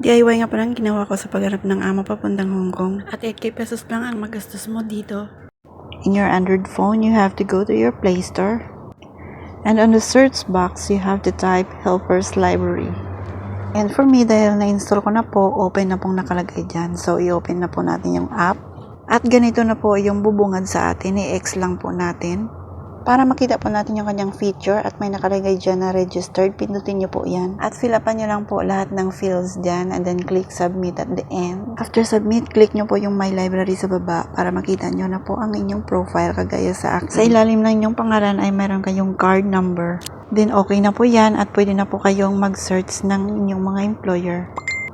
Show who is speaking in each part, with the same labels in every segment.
Speaker 1: DIY nga pa lang ginawa ko sa paghanap ng amo papuntang Hong Kong. At 8k pesos lang ang magastos mo dito. In your Android phone, you have to go to your Play Store. And on the search box, you have to type Helpers Library. And for me, dahil na-install ko na po, open na pong nakalagay dyan. So, i-open na po natin yung app. At ganito na po yung bubungad sa atin. I-X lang po natin. Para makita po natin yung kanyang feature at may nakalagay dyan na registered, pindutin nyo po yan. At fill upan nyo lang po lahat ng fields dyan and then click submit at the end. After submit, click nyo po yung my library sa baba para makita nyo na po ang inyong profile kagaya sa akin. Sa ilalim ng inyong pangalan ay mayroon kayong card number. Then okay na po yan at pwede na po kayong mag-search ng inyong mga employer.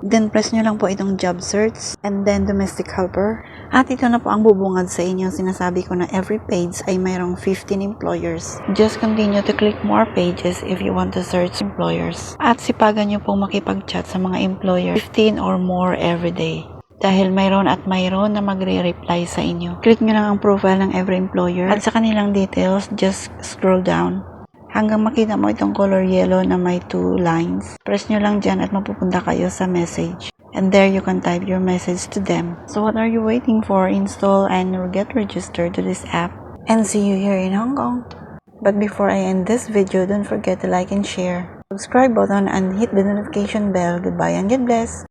Speaker 1: Then press nyo lang po itong job search and then domestic helper. At ito na po ang bubungad sa inyo. Sinasabi ko na every page ay mayroong 15 employers. Just continue to click more pages if you want to search employers. At sipagan nyo pong makipag-chat sa mga employer 15 or more every day. Dahil mayroon at mayroon na magre-reply sa inyo. Click nyo lang ang profile ng every employer at sa kanilang details, just scroll down hanggang makita mo itong color yellow na may two lines. Press nyo lang dyan at mapupunta kayo sa message. And there you can type your message to them. So what are you waiting for? Install and get registered to this app. And see you here in Hong Kong. But before I end this video, don't forget to like and share. Subscribe button and hit the notification bell. Goodbye and God bless.